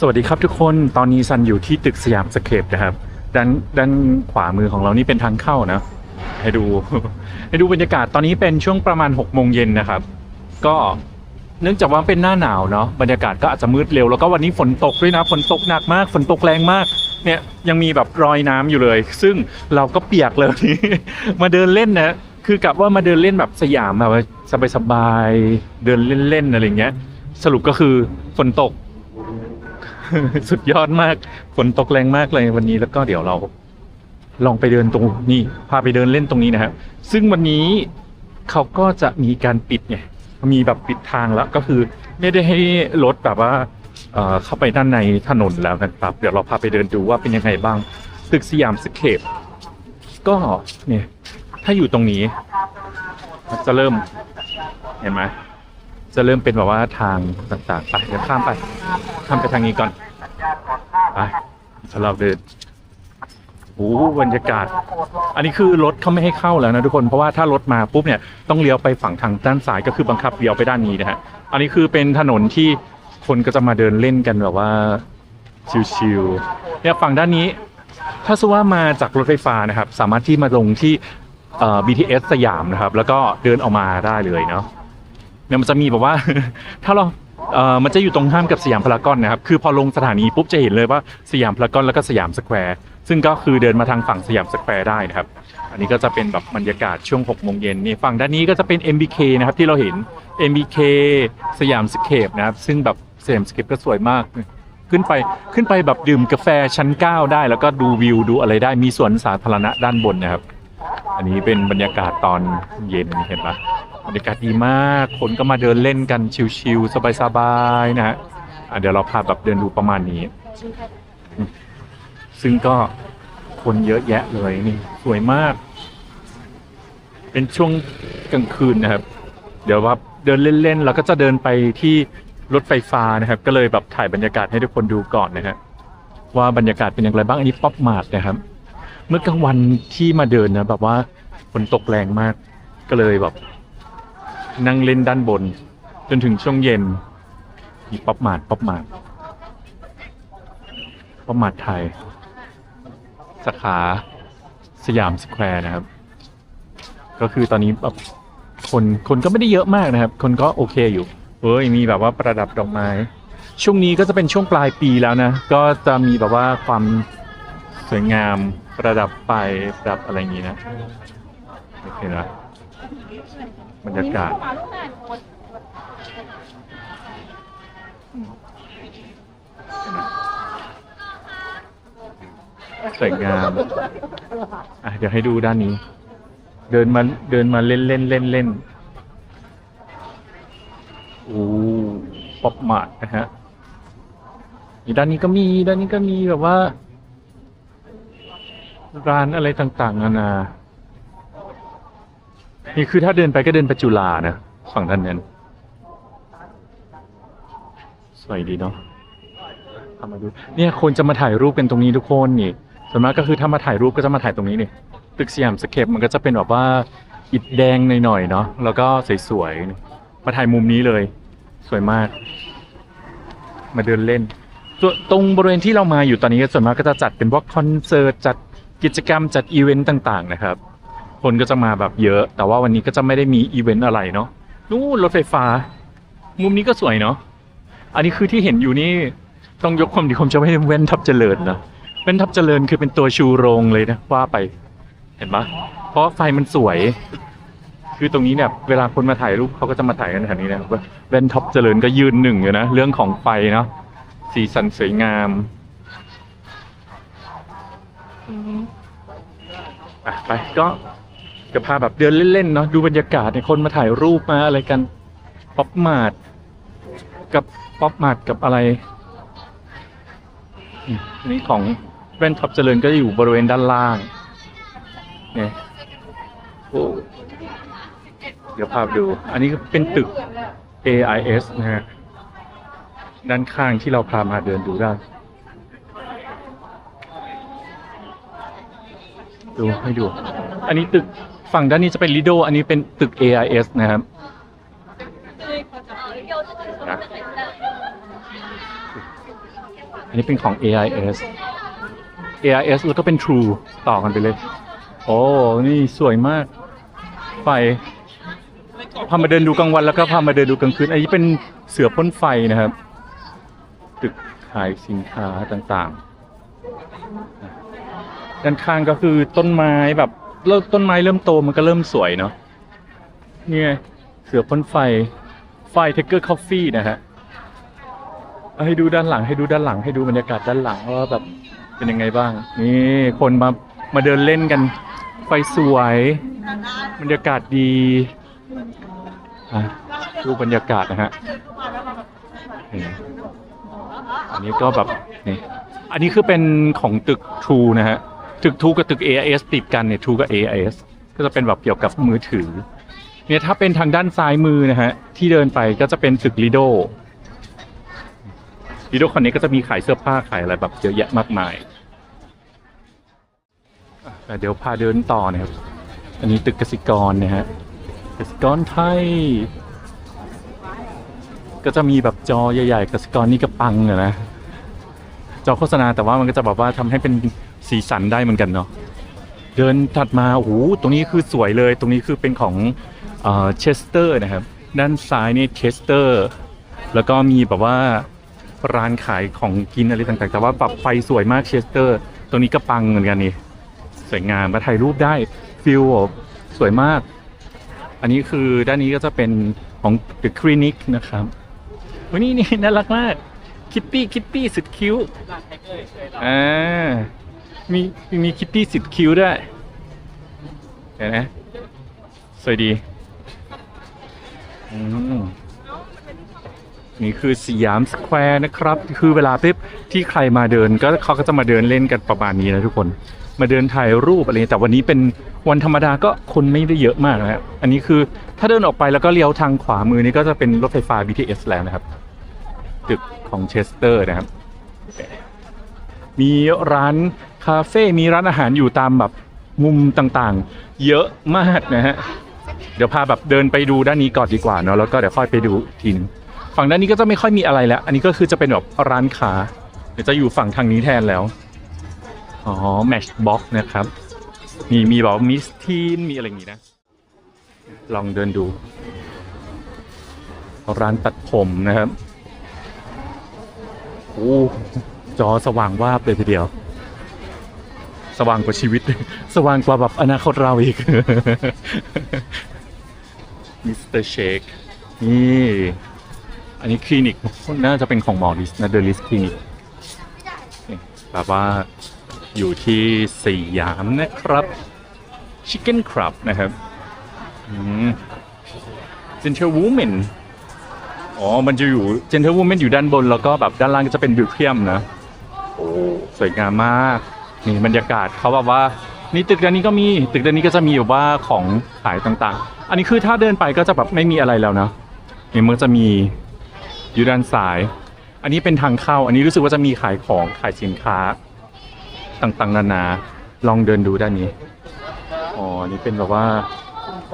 สวัสดีครับทุกคนตอนนี้ซันอยู่ที่ตึกสยามสเคปนะครับ ด้านด้านขวามือของเรานี่เป็นทางเข้านะ ให้ดู ให้ดูบรรยากาศตอนนี้เป็นช่วงประมาณ6กโมงเย็นนะครับ ก็เนื่องจากว่าเป็นหน้าหนาวเนาะบรรยากาศก็อาจจะมืดเร็วแล้วก็วันนี้ฝนตกด้วยนะฝนตกหนักมาก ฝนตกแรงมากเนี่ยยังมีแบบรอยน้ำอยู่เลย ซึ่งเราก็เปียกเลยมาเดินเล่นนะคือกะว่ามาเดินเล่นแบบสยามแบบสบายๆเดินเล่นๆอะไรเงี้ย สรุปก็คือฝนตก สุดยอดมาก ฝนตกแรงมากเลยวันนี้แล้วก็เดี๋ยวเรา ลองไปเดินตรงนี่พาไปเดินเล่นตรงนี้นะครับ ซึ่งวันนี้เขาก็จะมีการปิดไงมีแบบปิดทางแล้วก็คือไม่ได้ให้รถแบบว่าเข้าไปด้านในถนนแล้วนะครับ เดี๋ยวเราพาไปเดินดูว่าเป็นยังไงบ้าง ตึกสยามสเคปก็เนี่ย ถ้าอยู่ตรงนี้ จะเริ่มเห็นไหม จะเริ่มเป็นแบบว่าทางต่างๆ ไปเดี๋ยวข้ามไปข้ามไปทางนี้ก่อนไปเดี๋ยวเดินโอ้บรรยากาศ อันนี้คือรถเขาไม่ให้เข้าแล้วนะทุกคน เพราะว่าถ้ารถมาปุ๊บเนี่ยต้องเลี้ยวไปฝั่งทางด้านซ้ายก็คือบังคับเลี้ยวไปด้านนี้นะฮะ อันนี้คือเป็นถนนที่คนก็จะมาเดินเล่นกันแบบว่าชิวๆเนี่ยฝั่งด้านนี้ ถ้าสมมุติว่ามาจากรถไฟฟ้านะครับ สามารถที่มาลงที่เอ่อ BTS สยามนะครับ แล้วก็เดินออกมาได้เลยเนาะ เนี่ยมันจะมีแบบว่า ถ้าเราเอ่อมันจะอยู่ตรงข้ามกับสยามพารากอนนะครับ คือพอลงสถานีปุ๊บจะเห็นเลยว่าสยามพารากอนแล้วก็สยามสแควร์ซึ่งก็คือเดินมาทางฝั่งสยามสแควร์ได้นะครับ อันนี้ก็จะเป็นแบบบรรยากาศช่วง6โมงเย็นนี่ฝั่งด้านนี้ก็จะเป็น MBK นะครับที่เราเห็น MBK สยามสเคปนะครับ ซึ่งแบบสยามสเคปก็สวยมาก ขึ้นไปขึ้นไปแบบดื่มกาแฟชั้น 9 ได้ แล้วก็ดูวิวดูอะไรได้มีสวนสาธารณะด้านบนนะครับ อันนี้เป็นบรรยากาศตอนเย็นเห็นปะ บรรยากาศดีมาก คนก็มาเดินเล่นกันชิลๆสบายๆนะฮะอะเดี๋ยวเราพาแบบเดินดูประมาณนี้ ซึ่งก็คนเยอะแยะเลยนี่สวยมาก เป็นช่วงกลางคืนนะครับ เดี๋ยวว่าเดินเล่นๆ แล้วก็จะเดินไปที่รถไฟฟ้านะครับ ก็เลยแบบถ่ายบรรยากาศให้ทุกคนดูก่อนนะฮะว่าบรรยากาศเป็นอย่างไรบ้างอันนี้ป๊อปมาร์ทนะครับ เมื่อกลางวันที่มาเดินนะแบบว่าฝนตกแรงมากก็เลยแบบ นั่งเล่นด้านบน จนถึงช่วงเย็นมีป๊อปมาร์ทป๊อปมาร์ทป๊อปมาร์ทไทย สาขาสยามสแควร์นะครับ ก็คือตอนนี้แบบคนคนก็ไม่ได้เยอะมากนะครับ คนก็โอเคอยู่เฮ้ยมีแบบว่าประดับดอกไม้ ช่วงนี้ก็จะเป็นช่วงปลายปีแล้วนะ ก็จะมีแบบว่าความสวยงามประดับไฟประดับอะไรอย่างนี้นะโอเคนะ บรรยากาศสวยงามอะเดี๋ยวให้ดูด้านนี้ เดินมาเดินมาเล่นเล่นเล่นเล่นโอ้ป๊อปมาร์ทนะฮะอีด้านนี้ก็มีด้านนี้ก็มีแบบว่า ร้านอะไรต่างๆนานา นี่คือถ้าเดินไปก็เดินไปจุฬานะ ฝั่งด้านนั้นสวยดีเนาะทำมาดูเนี่ยคนจะมาถ่ายรูปกันตรงนี้ทุกคนนี่ส่วนมากก็คือถ้ามาถ่ายรูปก็จะมาถ่ายตรงนี้นี่ตึกสยามสเคปมันก็จะเป็นแบบว่าอิฐแดงหน่อยๆเนาะแล้วก็สวยๆนี่มาถ่ายมุมนี้เลย สวยมาก มาเดินเล่นส่วตรงบริเวณที่เรามาอยู่ตอนนี้ส่วนมากก็จะจัดเป็นพวกคอนเสิร์ตจัดกิจกรรมจัดอีเวนต์ต่าง ๆ นะครับ คนก็จะมาแบบเยอะ แต่ว่าวันนี้ก็จะไม่ได้มีอีเวนต์อะไรเนาะนู่นรถไฟฟ้า มุมนี้ก็สวยเนาะอันนี้คือที่เห็นอยู่นี่ต้องยกความดีความชอบให้เว้นทับเจริญนะเว้นทับเจริญคือเป็นตัวชูโรงเลยนะว่าไปเห็นปะเพราะไฟมันสวย คือตรงนี้เนี่ยเวลาคนมาถ่ายรูปเขาก็จะมาถ่ายกันแถวนี้นะเว้นทับเจริญก็ยืนหนึ่งอยู่นะเรื่องของไฟเนาะสีสันสวยงามอะไปก็ จะพาแบบเดินเล่นๆเนาะดูบรรยากาศเนี่ยคนมาถ่ายรูปมาอะไรกันป๊อปมาร์ทกับป๊อปมาร์ทกับอะไรอันนี่ของแว่นท็อปเจริญก็อยู่บริเวณด้านล่างเนี่ยโอ้เดี๋ยวพาไปดู อันนี้ก็เป็นตึก AIS นะฮะด้านข้างที่เราพามาเดินดูได้ดูให้ดู อันนี้ตึก ฝั่งด้านนี้จะเป็นลิโดอันนี้เป็นตึก AIS นะครับนะอันนี้เป็นของ AIS AIS แล้วก็เป็น True ต่อกันไปเลย โอ้ นี่สวยมาก ไฟ พามาเดินดูกลางวันแล้วก็พามาเดินดูกลางคืน อันนี้เป็นเสือพ่นไฟนะครับ ตึกขายสินค้าต่างๆ ด้านข้างก็คือต้นไม้แบบ เริ่มต้นไม้เริ่มโตมันก็เริ่มสวยเนาะนี่ไงเสือพ่นไฟไฟเทคเกอร์คอฟฟี่นะฮะให้ดูด้านหลังให้ดูด้านหลังให้ดูบรรยากาศด้านหลังว่าแบบเป็นยังไงบ้าง นี่คนมามาเดินเล่นกัน ไฟสวย บรรยากาศดีดูบรรยากาศนะฮะอันนี้ก็แบบนี่อันนี้คือเป็นของตึก True นะฮะ ตึก True กับตึก AIS ติดกันเนี่ย True กับ AIS ก็จะเป็นแบบเกี่ยวกับมือถือ เนี่ยถ้าเป็นทางด้านซ้ายมือนะฮะ ที่เดินไปก็จะเป็นตึกลีโดลีโดคนนี้ก็จะมีขายเสื้อผ้าขายอะไรแบบเยอะแยะมากมายอ่เดี๋ยวพาเดินต่อนะครับ อันนี้ตึกกสิกรนะฮะกสิกรไทย ก็จะมีแบบจอใหญ่ๆกสิกรนี่ก็ปังอะนะ จอโฆษณาแต่ว่ามันก็จะแบบว่าทำให้เป็น สีสันได้เหมือนกันเนาะเดินถัดมาโอ้โหตรงนี้คือสวยเลย ตรงนี้คือเป็นของเชสเตอร์นะครับ ด้านซ้ายนี่เชสเตอร์ แล้วก็มีแบบว่าร้านขายของกินอะไรต่างๆ แต่ว่าปรับไฟสวยมากเชสเตอร์ ตรงนี้ก็ปังเหมือนกันนี่สวยงามมาถ่ายรูปได้ฟิลสวยมาก อันนี้คือด้านนี้ก็จะเป็นของ The Clinic นะครับวันนี้นี่น่ารักมากคิตตี้คิตตี้สุดคิ้วอ่า มีมีคิตตี้สุดคิ้วด้วยเห็นไหมสวยดีอืมนี่คือสยามสแควร์นะครับ คือเวลาปุ๊บที่ใครมาเดินก็เขาก็จะมาเดินเล่นกันประมาณนี้นะทุกคน มาเดินถ่ายรูปอะไรแต่วันนี้เป็นวันธรรมดาก็คนไม่ได้เยอะมากนะครับอันนี้คือถ้าเดินออกไปแล้วก็เลี้ยวทางขวามือนี่ก็จะเป็นรถไฟฟ้า BTS แล้วนะครับ ตึกของเชสเตอร์นะครับ มีร้าน คาเฟ่มีร้านอาหารอยู่ตามแบบมุมต่างๆ เยอะมากนะฮะเดี๋ยวพาแบบเดินไปดูด้านนี้ก่อนดีกว่าเนาะแล้วก็เดี๋ยวค่อยไปดูทีนึงฝั่งด้านนี้ก็จะไม่ค่อยมีอะไรแล้ว อันนี้ก็คือจะเป็นแบบร้านค้าเดี๋ยวจะอยู่ฝั่งทางนี้แทนแล้วอ๋อ Matchbox นะครับ มีมีแบบมิสทีนมีอะไรอย่างงี้นะ ลองเดินดู ร้านตัดผมนะครับโอ้จอสว่างวาบเลยทีเดียว สว่างกว่าชีวิต สว่างกว่าแบบอนาคตเราอีก มิสเตอร์เชค นี่ อันนี้คลินิก น่าจะเป็นของหมอลิสนะเดลิสคลินิกแบบว่าอยู่ที่สยามนะครับ Chicken Crab นะครับเจนเทอร์วูแมนอ๋อ มันจะอยู่เจนเทอร์วูแมนอยู่ด้านบน แล้วก็แบบด้านล่างก็จะเป็นบิวเทียมนะ โอ้ สวยงามมาก นี่บรรยากาศเขาแบบว่านี่ตึกด้านนี้ก็มีตึกด้านนี้ก็จะมีแบบว่าของขายต่างๆ อันนี้คือถ้าเดินไปก็จะแบบไม่มีอะไรแล้วนะนี่มันจะมีอยู่ด้านซ้าย อันนี้เป็นทางเข้า อันนี้รู้สึกว่าจะมีขายของขายสินค้า ต่างๆ นานา ลองเดินดูด้านนี้อ๋อนี่เป็นแบบว่า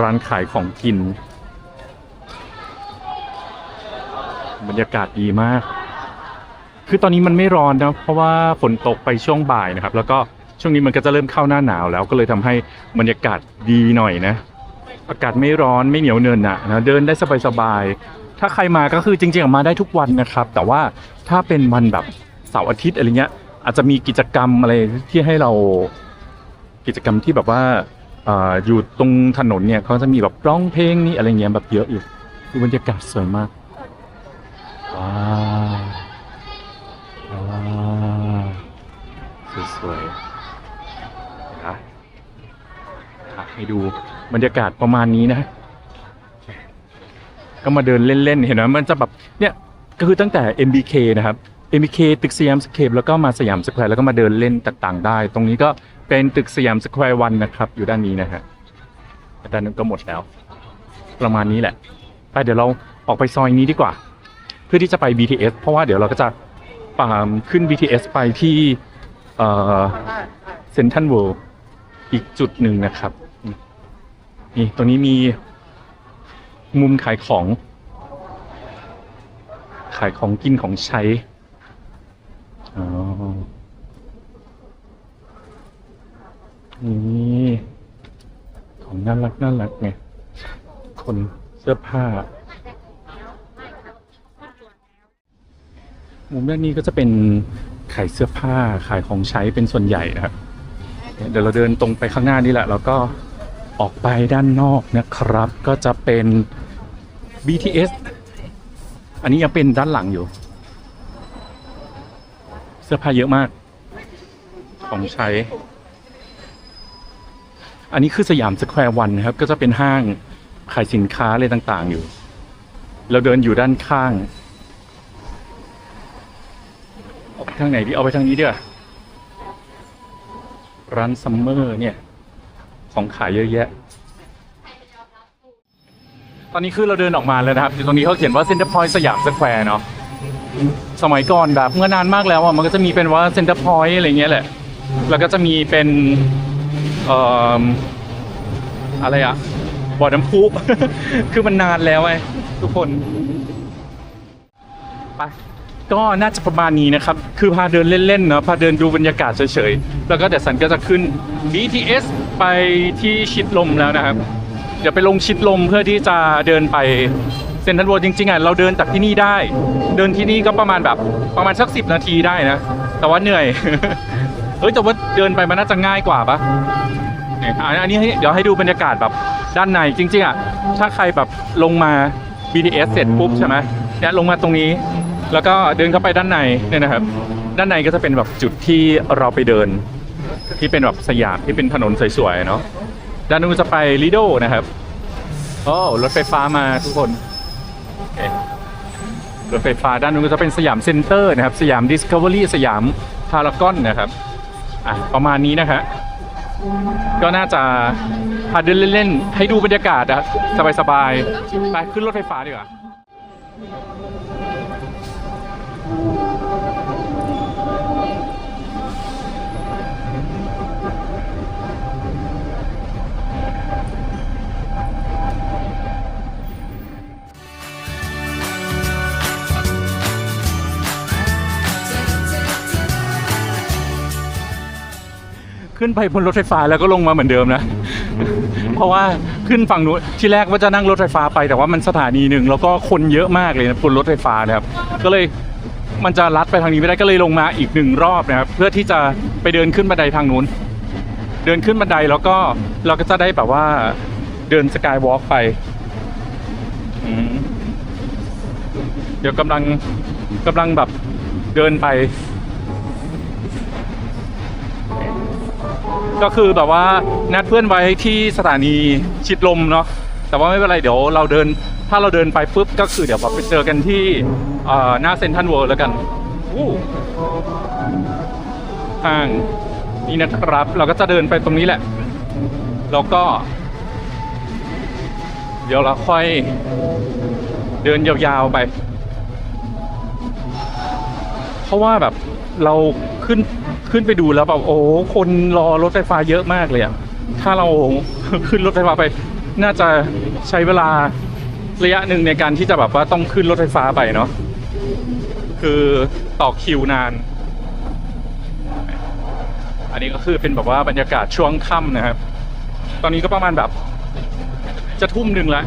ร้านขายของกิน บรรยากาศดีมาก คือตอนนี้มันไม่ร้อนนะเพราะว่าฝนตกไปช่วงบ่ายนะครับ แล้วก็ช่วงนี้มันก็จะเริ่มเข้าหน้าหนาวแล้วก็เลยทำให้บรรยากาศดีหน่อยนะ อากาศไม่ร้อนไม่เหนียวเนินหนะนะเดินได้สบายๆถ้าใครมาก็คือจริงๆมาได้ทุกวันนะครับ แต่ว่าถ้าเป็นวันแบบเสาร์อาทิตย์อะไรเงี้ยอาจจะมีกิจกรรมอะไรที่ให้เรากิจกรรมที่แบบว่าอยู่ตรงถนนเนี่ยเขาจะมีแบบร้องเพลงนี่อะไรเงี้ยแบบเยอะอยู่ดูบรรยากาศสวยมากว้า สวยๆนะให้ดูบรรยากาศประมาณนี้นะ ก็มาเดินเล่นๆ เห็นไหมมันจะแบบเนี่ยก็คือตั้งแต่ MBK นะครับ MBK ตึกสยามสเคปแล้วก็มาสยามสแควร์แล้วก็มาเดินเล่นต่างๆ ได้ ตรงนี้ก็เป็นตึกสยามสแควร์วันนะครับ อยู่ด้านนี้นะฮะด้านนั้นก็หมดแล้ว ประมาณนี้แหละ ไปเดี๋ยวเราออกไปซอยนี้ดีกว่า เพื่อที่จะไป BTS เพราะว่าเดี๋ยวเราก็จะ ปามขึ้น BTS ไปที่เซนทันเวิลด์อีกจุดหนึ่งนะครับ นี่ตรงนี้มีมุมขายของ ขายของกินของใช้อ๋อนี่ของน่ารักน่ารักไงคนเสื้อผ้า มุมด้านนี้ก็จะเป็นขายเสื้อผ้าขายของใช้เป็นส่วนใหญ่นะครับเดี๋ยวเราเดินตรงไปข้างหน้านี่แหละแล้วก็ออกไปด้านนอกนะครับ ก็จะเป็น BTS อันนี้ยังเป็นด้านหลังอยู่ เสื้อผ้าเยอะมาก ของใช้ อันนี้คือสยามสแควร์วันนะครับ ก็จะเป็นห้างขายสินค้าอะไรต่างๆอยู่ เราเดินอยู่ด้านข้างออกไป ทางไหนดีเอาไปทางนี้ดีกว่าร้านซัมเมอร์เนี่ย ของขายเยอะแยะ ตอนนี้คือเราเดินออกมาแล้วนะครับอยู่ตรงนี้เขาเขียนว่าเซ็นเตอร์พอยต์สยามสแควร์เนาะสมัยก่อนแบบเมื่อนานมากแล้วอะมันก็จะมีเป็นว่าเซ็นเตอร์พอยต์อะไรเงี้ยแหละ แล้วก็จะมีเป็นเอ่ออะไรอะบ่อน้ำพุคือมันนานแล้วไงทุกคน ไป ก็น่าจะประมาณนี้นะครับ คือพาเดินเล่นๆเนาะพาเดินดูบรรยากาศเฉยๆ แล้วก็เดี๋ยวสันก็จะขึ้น BTS ไปที่ชิดลมแล้วนะครับ เดี๋ยวไปลงชิดลมเพื่อที่จะเดินไปเซ็นทรัลเวิลด์จริงๆอะเราเดินจากที่นี่ได้ เดินที่นี่ก็ประมาณแบบประมาณสักสิบนาทีได้นะ แต่ว่าเหนื่อย เฮ้ยแต่ว่าเดินไปมันน่าจะง่ายกว่าปะเนี่ยอะอันนี้เดี๋ยวให้ดูบรรยากาศแบบด้านในจริงๆอะถ้าใครแบบลงมา BTS เสร็จปุ๊บใช่ไหม เนี่ยลงมาตรงนี้ แล้วก็เดินเข้าไปด้านในเนี่ยนะครับ ด้านในก็จะเป็นแบบจุดที่เราไปเดิน ที่เป็นแบบสยามที่เป็นถนนสวยๆเนาะด้านนู้นจะไปลิโดนะครับโอ้รถไฟฟ้ามาทุกคนรถไฟฟ้าด้านนู้นก็จะเป็นสยามเซ็นเตอร์นะครับ สยามดิสคัฟเวอรี่สยามพารากอนนะครับอะประมาณนี้นะฮะก็น่าจะพาเดินเล่นๆ ให้ดูบรรยากาศนะสบายๆ ไปขึ้นรถไฟฟ้าดีกว่า Thank you. ขึ้นไปบนรถไฟฟ้าแล้วก็ลงมาเหมือนเดิมนะ เพราะว่าขึ้นฝั่งนู้นที่แรกว่าจะนั่งรถไฟฟ้าไป แต่ว่ามันสถานีหนึ่งแล้วก็คนเยอะมากเลยนะบนรถไฟฟ้านะครับก็เลยมันจะลัดไปทางนี้ไม่ได้ก็เลยลงมาอีกหนึ่งรอบนะครับเพื่อที่จะไปเดินขึ้นบันไดทางนู้น เดินขึ้นบันไดแล้วก็เราก็จะได้แบบว่าเดินสกายวอล์กไปเดี๋ยวกำลังกำลังแบบเดินไป ก็คือแบบว่านัดเพื่อนไว้ที่สถานีชิดลมเนาะแต่ว่าไม่เป็นไรเดี๋ยวเราเดินถ้าเราเดินไปปุ๊บก็คือเดี๋ยวแบบไปเจอกันที่หน้าเซ็นทรัลเวิลด์แล้วกันอู้ห้างนี่นะครับ เราก็จะเดินไปตรงนี้แหละ แล้วก็ เดี๋ยวเราค่อยเดินยาวๆไป เพราะว่าแบบเราขึ้นขึ้นไปดูแล้วแบบโอ้คนรอรถไฟฟ้าเยอะมากเลยอะถ้าเราขึ้นรถไฟฟ้าไป น่าจะใช้เวลาระยะหนึ่งในการที่จะแบบว่าต้องขึ้นรถไฟฟ้าไปเนาะคือต่อคิวนาน อันนี้ก็คือเป็นแบบว่าบรรยากาศช่วงค่ำนะครับ ตอนนี้ก็ประมาณแบบ จะทุ่มหนึ่งแล้ว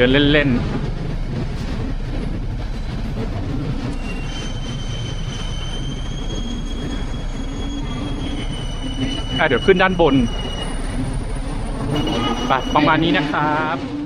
ดินเล่นๆอะเดี๋ยวขึ้นด้านบนไปประมาณนี้นะครับ